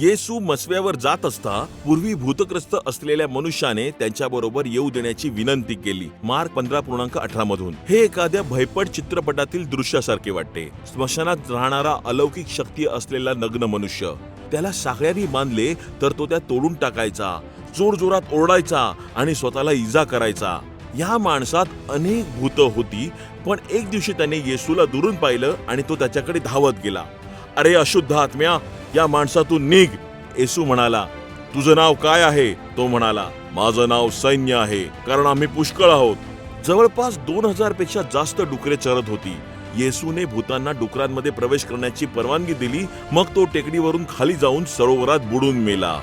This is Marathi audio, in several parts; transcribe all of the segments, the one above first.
येसू मसव्यावर जात असता पूर्वी भूतग्रस्त असलेल्या मनुष्याने त्यांच्याबरोबर येऊ देण्याची विनंती केली. मार्क पंधरा पूर्णांक अठरा मधून. हे एखाद्या भयपट चित्रपटातील दृश्यासारखे वाटते. स्मशानात राहणारा अलौकिक शक्ती असलेला नग्न मनुष्य. त्याला साखळ्यांनी बांधले तर तो त्या तोडून टाकायचा. जोर जोरात ओरडायचा आणि स्वतःला इजा करायचा. या माणसात अनेक भूत होती पण एक दिवशी त्याने येसूला दुरून पाहिलं आणि तो त्याच्याकडे धावत गेला. अरे अशुद्ध आत्म्या या माणसातून निघ. येसू म्हणाला तुझं नाव काय आहे? तो म्हणाला माझं नाव सैन्य आहे कारण आम्ही पुष्कळ आहोत. जवळपास दोन हजारपेक्षा जास्त डुकरे चरत होती. येसूने भूतांना डुकरांमध्ये प्रवेश करण्याची परवानगी दिली मग तो टेकडीवरून खाली जाऊन सरोवरात बुडून मेला.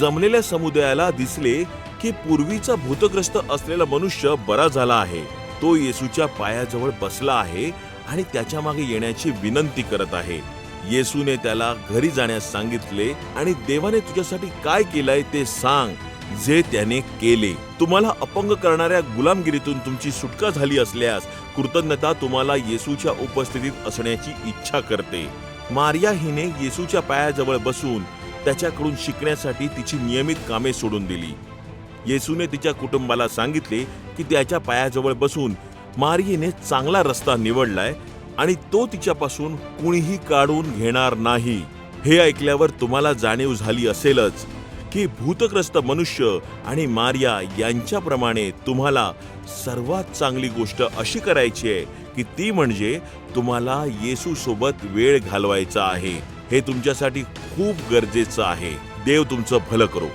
जमलेल्या समुदायाला दिसले की पूर्वीचा भूतग्रस्त असलेला मनुष्य बरा झाला आहे. तो येसूच्या पायाजवळ बसला आहे आणि त्याच्यामागे येण्याची विनंती करत आहे. येसूने त्याला घरी जाण्यास सांगितले आणि देवाने तुझ्यासाठी काय केलंय ते सांग जे त्याने केले. तुम्हाला अपंग करणाऱ्या गुलामगिरीतून तुमची सुटका झाली असल्यास कृतज्ञता तुम्हाला येसूच्या उपस्थितीत असण्याची इच्छा करते. मारिया हिने येसूच्या पायाजवळ बसून त्याच्याकडून शिकण्यासाठी तिची नियमित कामे सोडून दिली. येसूने तिच्या कुटुंबाला सांगितले की त्याच्या पायाजवळ बसून मारियेने चांगला रस्ता निवडलाय आणि तो तिच्यापासून कुणीही काढून घेणार नाही. हे ऐकल्यावर तुम्हाला जाणीव झाली असेलच की भूतग्रस्त मनुष्य आणि मारिया यांच्याप्रमाणे तुम्हाला सर्वात चांगली गोष्ट अशी करायची आहे की ती म्हणजे तुम्हाला येसू सोबत वेळ घालवायचा आहे. हे तुमच्यासाठी खूप गरजेचं आहे. देव तुमचं भलं करो.